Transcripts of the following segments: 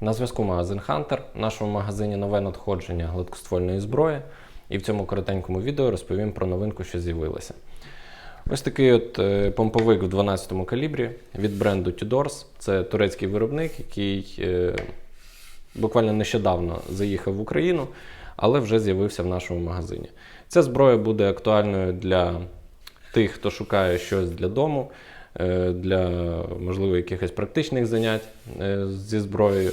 На зв'язку магазин Hunter. В нашому магазині нове надходження гладкоствольної зброї. І в цьому коротенькому відео розповім про новинку, що з'явилася. Ось такий от е, помповик в 12 калібрі від бренду Tudors. Це турецький виробник, який е, буквально нещодавно заїхав в Україну, але вже з'явився в нашому магазині. Ця зброя буде актуальною для тих, хто шукає щось для дому, для можливо якихось практичних занять е, зі зброєю.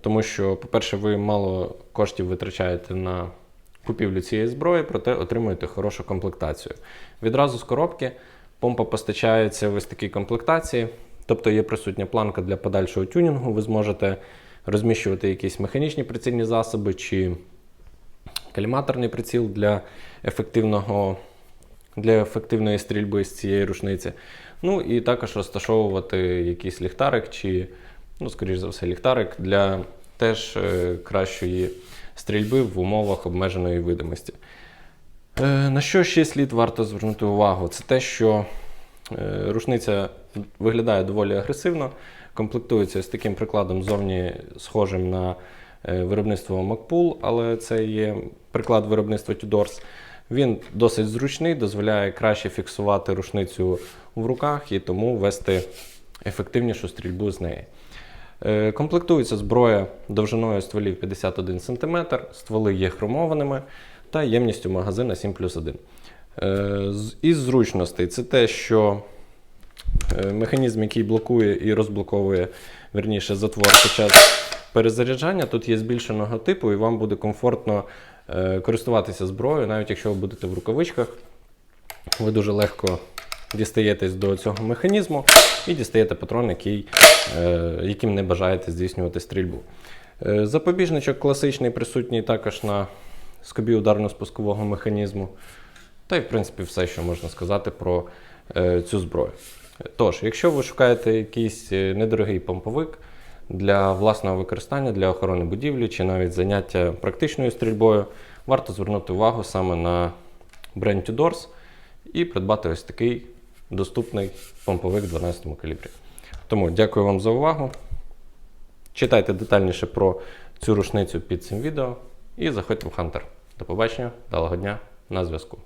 Тому що, по-перше, ви мало коштів витрачаєте на купівлю цієї зброї, проте отримуєте хорошу комплектацію. Відразу з коробки помпа постачається в ось такій комплектації, тобто є присутня планка для подальшого тюнінгу. Ви зможете розміщувати якісь механічні прицільні засоби чи каліматорний приціл для ефективного. Для ефективної стрільби з цієї рушниці. Ну і також розташовувати якийсь ліхтарик, чи, ну, скоріш за все, ліхтарик для теж е, кращої стрільби в умовах обмеженої видимості. Е, на що ще слід варто звернути увагу? Це те, що е, рушниця виглядає доволі агресивно, комплектується з таким прикладом зовні схожим на виробництво Macpool, але це є приклад виробництва Tudors. Він досить зручний, дозволяє краще фіксувати рушницю в руках і тому вести ефективнішу стрільбу з неї. Е, Комплектується зброя довжиною стволів 51 см, стволи є хромованими та ємністю магазина 7 плюс 1. Е, Із зручностей це те, що е, механізм, який блокує і розблоковує верніше затвор під час перезаряджання, тут є збільшеного типу, і вам буде комфортно користуватися зброєю, навіть якщо ви будете в рукавичках. Ви дуже легко дістаєтесь до цього механізму і дістаєте патрон, який, е, яким не бажаєте здійснювати стрільбу. Е, Запобіжничок класичний присутній також на скобі ударно-спускового механізму. Та й, в принципі, все, що можна сказати про е, цю зброю. Тож, якщо ви шукаєте якийсь е, недорогий помповик для власного використання, для охорони будівлі чи навіть заняття практичною стрільбою, варто звернути увагу саме на бренд Tudors і придбати ось такий доступний помповик 12 калібрі. Тому дякую вам за увагу. Читайте детальніше про цю рушницю під цим відео і заходьте в Hunter. До побачення, далого дня, на зв'язку.